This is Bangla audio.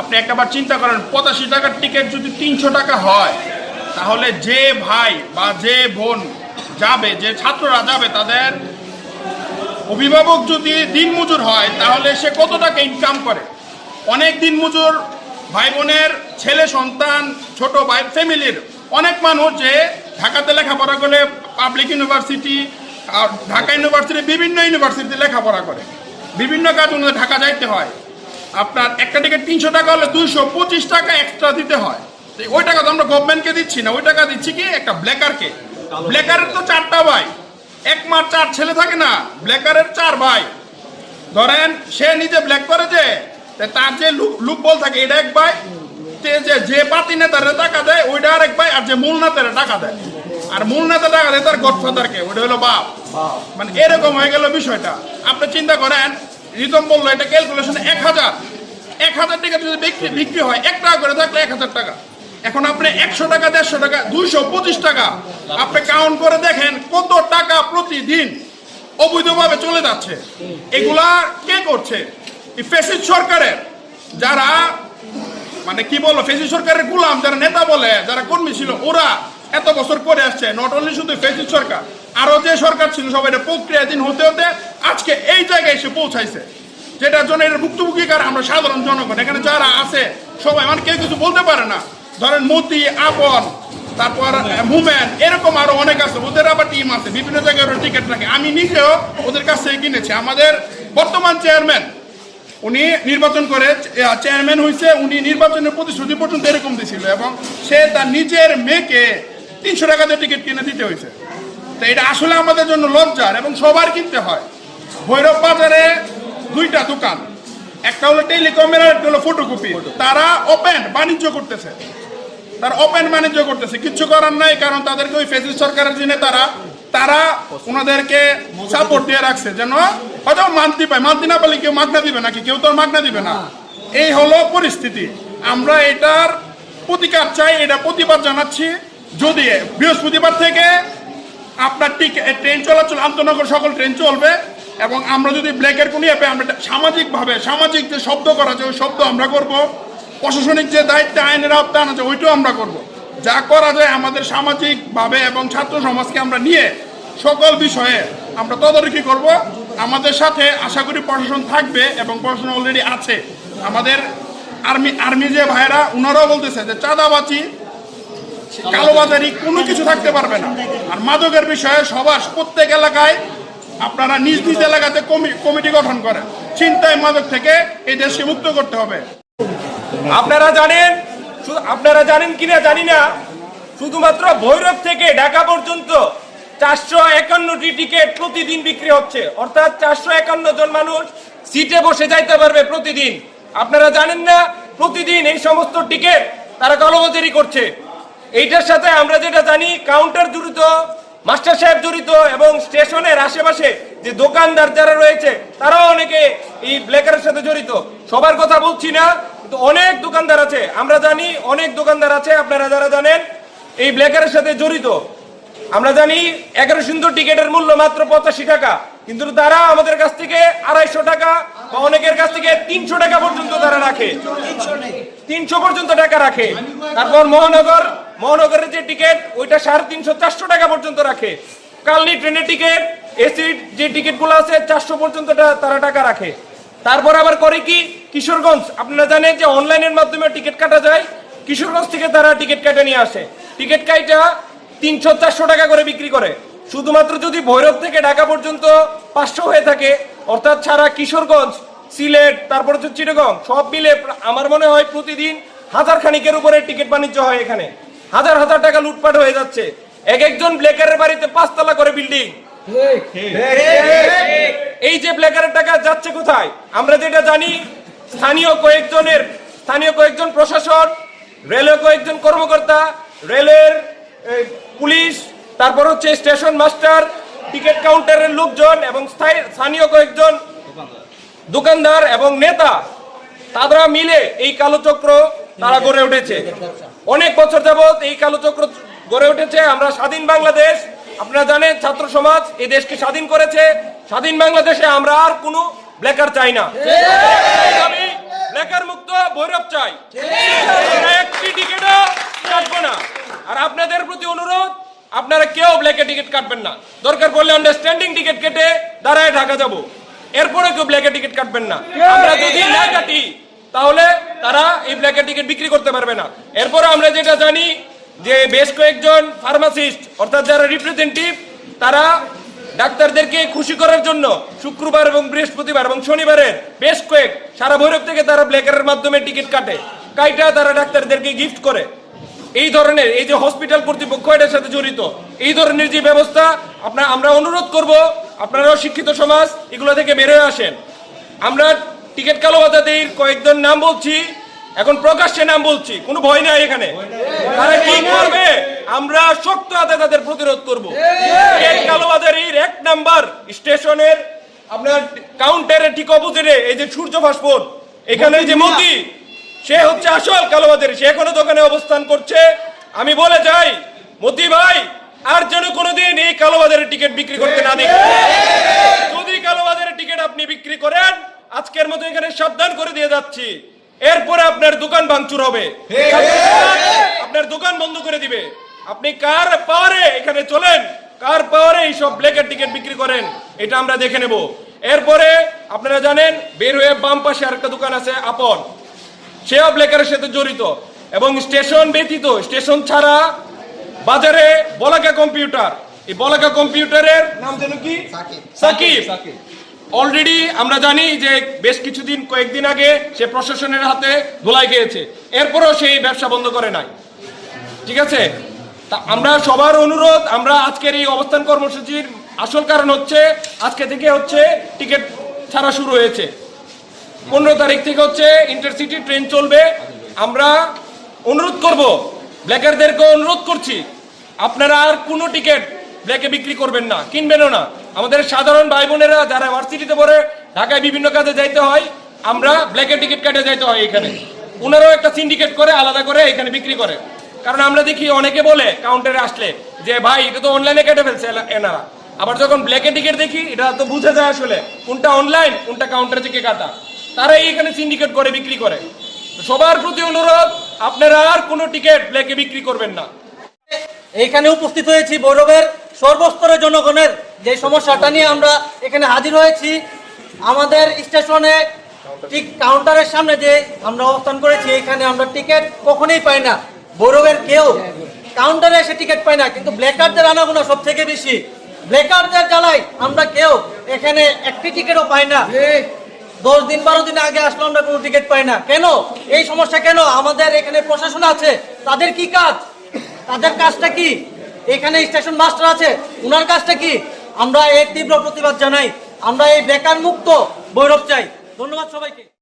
আপনি একটাবার চিন্তা করেন, পঁচাশি টাকার টিকিট যদি তিনশো টাকা হয়, তাহলে যে ভাই বা যে বোন যাবে, যে ছাত্ররা যাবে, তাদের অভিভাবক যদি দিনমজুর হয়, তাহলে সে কত টাকা ইনকাম করে? অনেক দিনমজুর ভাই বোনের ছেলে, সন্তান, ছোট ভাই, ফ্যামিলির অনেক মানুষ যে ঢাকাতে লেখাপড়া করে পাবলিক ইউনিভার্সিটি ঢাকা ইউনিভার্সিটি বিভিন্ন ইউনিভার্সিটিতে লেখাপড়া করে। বিভিন্ন কাজ ওনাদের ঢাকা যাইতে হয়। আপনার একটা টিকিট তিনশো টাকা হলে দুইশো পঁচিশ টাকা এক্সট্রা দিতে হয়। ওই টাকা তো আমরা গভর্নমেন্টকে দিচ্ছি না ওই টাকা দিচ্ছি কি একটা ব্ল্যাকারকে ব্ল্যাকারের তো চারটা ভাই। এক মার চার ছেলে থাকে না ব্ল্যাকারের চার ভাই। ধরেন সে নিজে ব্ল্যাক করে যে তার যে লুক বল থাকে এটা এক ভাই। যে যে পাতি নেতারে টাকা দেয় ওইটা আর এক ভাই আর যে মূল নেতারে টাকা দেয়। আর মূল নেতা টাকা দেয় তার গডফাদারকে ওইটা হলো বাপ। মানে এরকম হয়ে গেল বিষয়টা। আপনি চিন্তা করেন রিতম বলল, এটা ক্যালকুলেশন এক হাজার। এক হাজার টাকা যদি বিক্রি বিক্রি হয়, এক টাকা করে থাকলে এক হাজার টাকা। এখন আপনি একশো টাকা, দেড়শো টাকা, দুইশো পঁচিশ টাকা। আপনি কাউন্ট করে দেখেন কত টাকা প্রতিদিন অবৈধভাবে চলে যাচ্ছে। এগুলা কে করছে? ফেসিস সরকারের। যারা মানে কি বলব, ফেসিস সরকারের গুলাম, যারা নেতা বলে, যারা কর্মী ছিল, ওরা এত বছর করে আসছে। নট অনলি শুধু ফেসিস সরকার আরও যে সরকার ছিল সবাই এটা প্রক্রিয়াধীন হতে হতে আজকে এই জায়গায় এসে পৌঁছাইছে। যেটার জন্য এটা ভুক্তভোগী কার আমরা সাধারণ জনগণ। এখানে যারা আছে, সবাই মানে কেউ কিছু বলতে পারে না। ধরেন মতি, আপন, তারপর মুমেন্ট এরকম আরও অনেক আছে। ওদের আবার টিম আছে, বিভিন্ন জায়গায় ওরা টিকিট রাখে। আমি নিজেও ওদের কাছ থেকে কিনেছি। আমাদের বর্তমান চেয়ারম্যান উনি নির্বাচন করে চেয়ারম্যান হয়েছে উনি নির্বাচনের প্রতিশ্রুতি পর্যন্ত এরকম দিয়েছিল এবং সে তার নিজের মেয়েকে তিনশো টাকাতে টিকিট কিনে দিতে হয়েছে তো এটা আসলে আমাদের জন্য লজ্জার এবং সবার কিনতে হয়। ভৈরব বাজারে দুইটা দোকান। একটা হলো টেলিকমের একটা হলো ফটোকপি তারা ওপেন বাণিজ্য করতেছে। তারা ওপেন বাণিজ্য করতেছে। কিচ্ছু করার নাই, কারণ তাদেরকে ওই ফেসিস সরকারের যিনি তারা তারা ওনাদেরকে সাপোর্ট দিয়ে রাখছে। যেন হয়তো মান্তি পায়। মান্তি না পারলে কেউ মাগনা দিবে নাকি? কেউ তো মাগনা দিবে না। এই হলো পরিস্থিতি। আমরা এটার প্রতিকার চাই, এটা প্রতিবাদ জানাচ্ছি। যদি বৃহস্পতিবার থেকে আপনার ট্রেন চলাচল, আন্তনগর সকল ট্রেন চলবে এবং আমরা যদি ব্ল্যাকের কোনো অ্যাপে আমরা সামাজিকভাবে, সামাজিক যে শব্দ করা যায়, ওই শব্দ আমরা করব। প্রশাসনিক যে দায়িত্ব, আইনের আওতায় আনা যায়, ওইটাও আমরা করব। যা করা যায় আমাদের সামাজিকভাবে এবং ছাত্র সমাজকে আমরা নিয়ে সকল বিষয়ে আমরা তদারকি করব। আমাদের সাথে আশা করি প্রশাসন থাকবে এবং প্রশাসন অলরেডি আছে। আমাদের আর্মি আর্মি যে ভাইরা ওনারাও বলতেছে যে চাঁদাবাজি কালোবাজারি কোনো কিছু থাকতে পারবে না। আর মাদকের বিষয়ে সবার প্রত্যেক এলাকায় আপনারা নিজ নিজ এলাকাতে কমিটি গঠন করেন। চিন্তায় মাদক থেকে এই দেশকে মুক্ত করতে হবে। আপনারা জানেন আপনারা জানেন কিনা জানি না, শুধুমাত্র ভৈরব থেকে ঢাকা পর্যন্ত চারশো একান্নটি টিকিট প্রতিদিন বিক্রি হচ্ছে। অর্থাৎ চারশো একান্ন জন মানুষ সিটে বসে যাইতে পারবে প্রতিদিন। আপনারা জানেন না, প্রতিদিন এই সমস্ত টিকিট তারা কালোবাজারি করছে। এইটার সাথে আমরা যেটা জানি কাউন্টার জড়িত মাস্টার সাহেব জড়িত এবং স্টেশনের আশেপাশে যে দোকানদার যারা রয়েছে তারাও অনেকে এই ব্ল্যাকের সাথে জড়িত। সবার কথা বলছি না কিন্তু অনেক দোকানদার আছে। আমরা জানি অনেক দোকানদার আছে আপনারা যারা জানেন এই ব্ল্যাকের সাথে জড়িত। আমরা জানি এগারো সুন্দর টিকিটের মূল্য মাত্র পঁচাশি টাকা কিন্তু তারা আমাদের কাছ থেকে আড়াইশো টাকা বা অনেকের কাছ থেকে তিনশো টাকা পর্যন্ত তারা রাখে। তিনশো পর্যন্ত টাকা রাখে। তারপর মহানগর মহানগরের যে টিকিট, ওইটা সাড়ে তিনশো, চারশো টাকা পর্যন্ত রাখে। কালনি ট্রেনের টিকিট এসির যে টিকিটগুলো আছে, চারশো পর্যন্ত তারা টাকা রাখে। তারপর আবার করে কি? কিশোরগঞ্জ, আপনারা জানেন যে অনলাইনের মাধ্যমে টিকিট কাটা যায়, কিশোরগঞ্জ থেকে তারা টিকিট কাটা নিয়ে আসে। টিকিট কাইটা তিনশো, চারশো টাকা করে বিক্রি করে। শুধুমাত্র যদি ভৈরব থেকে ঢাকা পর্যন্ত পাঁচশো হয়ে থাকে, অর্থাৎ ছাড়া কিশোরগঞ্জ, সিলেট, তারপর হচ্ছে চিটাগং, সব মিলে আমার মনে হয় প্রতিদিন হাজার খানিকের উপরে টিকিট বাণিজ্য হয় এখানে। হাজার হাজার টাকা লুটপাট হয়ে যাচ্ছে। এক একজন ব্লেকারের বাড়িতে পাঁচতলা করে বিল্ডিং। এই যে ব্লেকারের টাকা যাচ্ছে কোথায়? আমরা যেটা জানি, স্থানীয় কয়েকজনের, স্থানীয় কয়েকজন প্রশাসন, রেলওয়ে কয়েকজন কর্মকর্তা, রেলের পুলিশ, তারপর হচ্ছে স্টেশন মাস্টার, টিকিট কাউন্টারের লোকজন এবং স্থানীয় কয়েকজন দোকানদার এবং নেতা, তারা মিলে এই কালো চক্র তারা গড়ে উঠেছে। অনেক বছর যাবত এই কালো চক্র গড়ে উঠেছে। আমরা স্বাধীন বাংলাদেশ। আপনারা জানেন, ছাত্র সমাজ, এই দেশকে স্বাধীন করেছে। স্বাধীন বাংলাদেশে আমরা আর কোনো ব্ল্যাকার চাই না। আমি ব্ল্যাকার মুক্ত ভৈরব চাই। একটি টিকিটও কাটবো না। আর আপনাদের প্রতি অনুরোধ, আপনারা কেউ ব্ল্যাকে টিকিট কাটবেন না। দরকার পড়লে আন্ডারস্ট্যান্ডিং টিকিট কেটে দাঁড়ায় ঢাকা যাব। এরপরে কেউ ব্ল্যাকে টিকিট কাটবেন না। আমরা যদি না কাটি তাহলে তারা এই ব্ল্যাকে টিকিট বিক্রি করতে পারবে না। এরপরে আমরা যেটা জানি যে বেশ কয়েকজন ফার্মাসিস্ট অর্থাৎ যারা রিপ্রেজেন্টেটিভ তারা ডাক্তারদেরকে খুশি করার জন্য শুক্রবার এবং বৃহস্পতিবার এবং শনিবারের বেশ কয়েক, সারা ভৈরব থেকে তারা ব্ল্যাকারের মাধ্যমে টিকিট কাটে। কাইটা তারা ডাক্তারদেরকে গিফট করে। এই ধরনের এই যে হসপিটাল কর্তৃপক্ষ এটার সাথে জড়িত, এই ধরনের যে ব্যবস্থা আপনার আমরা অনুরোধ করব, আপনারাও শিক্ষিত সমাজ, এগুলো থেকে বেরোয় আসেন। আমরা টিকিট কালোবাজাদের কয়েকজন নাম বলছি এখন প্রকাশ্যে নাম বলছি কোনো ভয় নাই এখানে। তারা কি করবে? আমরা শক্ত হাতে তাদের প্রতিরোধ করব। কালোবাজারির এক নাম্বার স্টেশনের আপনার কাউন্টারের ঠিক অপোজিটে এই যে সূর্য ফাস্টফুড এখানে যে মতি সে হচ্ছে আসল কালোবাজারি সে এখনও দোকানে অবস্থান করছে। আমি বলে যাই মতি ভাই আর যেন কোনোদিন এই কালোবাজারের টিকিট বিক্রি করতে না দেখি। যদি কালোবাজারের টিকিট আপনি বিক্রি করেন আজকের মতো এখানে সাবধান করে দিয়ে যাচ্ছি। এরপরে আপনার দোকান ভাঙচুর হবে। আপনার দোকান বন্ধ করে দিবে। আপনি কার পাওয়ারে এখানে চলেন? কার পাওয়ারে এইসব ব্ল্যাকের টিকিট বিক্রি করেন? এটা আমরা দেখে নেব। এরপরে আপনারা জানেন বের হয়ে বাম পাশে আরেকটা দোকান আছে আপন। সেও ব্লেকারের সাথে জড়িত। এবং স্টেশন ব্যতীত স্টেশন ছাড়া বাজারে বলাকা কম্পিউটার। এই বলাকা কম্পিউটারের নাম যেন কি? সাকিব। সাকিব। অলরেডি আমরা জানি যে বেশ কিছুদিন, কয়েকদিন আগে সে প্রশাসনের হাতে ধোলাই গিয়েছে এরপরও সেই ব্যবসা বন্ধ করে নাই। ঠিক আছে? তা আমরা সবার অনুরোধ, আমরা আজকের এই অবস্থান কর্মসূচির আসল কারণ হচ্ছে, আজকে থেকে হচ্ছে টিকিট ছাড়া শুরু হয়েছে। পনেরো তারিখ থেকে হচ্ছে ইন্টারসিটি ট্রেন চলবে। আমরা অনুরোধ করব ব্ল্যাকারদেরকে অনুরোধ করছি, আপনারা আর কোনো টিকিট ব্ল্যাকে বিক্রি করবেন না, কিনবেনও না। আমাদের সাধারণ ভাই বোনেরা যারা ভার্সিটিতে পড়ে, ঢাকায় বিভিন্ন কাজে যাইতে হয়, আমরা ব্ল্যাকে টিকিট কাটে যাইতে হয় এখানে। ওনারাও একটা সিন্ডিকেট করে, আলাদা করে এখানে বিক্রি করে। কারণ আমরা দেখি অনেকে বলে কাউন্টারে আসলে, যে, ভাই, এটা তো অনলাইনে কেটে ফেলছে এনারা। আবার যখন ব্ল্যাকে টিকিট দেখি, এটা তো বুঝে যায় আসলে, কোনটা অনলাইন কোনটা কাউন্টার থেকে কাটা। তারাই এখানে সিন্ডিকেট করে, বিক্রি করে। সবার প্রতি অনুরোধ, আপনারা আর কোনো টিকিট ব্ল্যাকে বিক্রি করবেন না। এইখানে উপস্থিত হয়েছি ভৈরবের সর্বস্তরের জনগণের যে সমস্যাটা নিয়ে আমরা এখানে হাজির হয়েছি, আমাদের স্টেশনে ঠিক কাউন্টারের সামনে যে আমরা অবস্থান করেছি, এখানে আমরা টিকিট কখনোই পাই না। ভৈরবের কেউ কাউন্টারে এসে টিকিট পাই না, কিন্তু ব্ল্যাকারদের আনাগোনা সব থেকে বেশি। ব্ল্যাকারদের জ্বালাই আমরা কেউ এখানে একটি টিকিটও পাই না। দশ দিন, বারো দিন আগে আসলে আমরা কোনো টিকিট পাই না। কেন? এই সমস্যা কেন? আমাদের এখানে প্রশাসন আছে, তাদের কি কাজ? তাদের কাজটা কি? এখানে স্টেশন মাস্টার আছে, উনার কাজটা কি? আমরা এর তীব্র প্রতিবাদ জানাই। আমরা এই বেকার মুক্ত বৈরব চাই। ধন্যবাদ সবাইকে।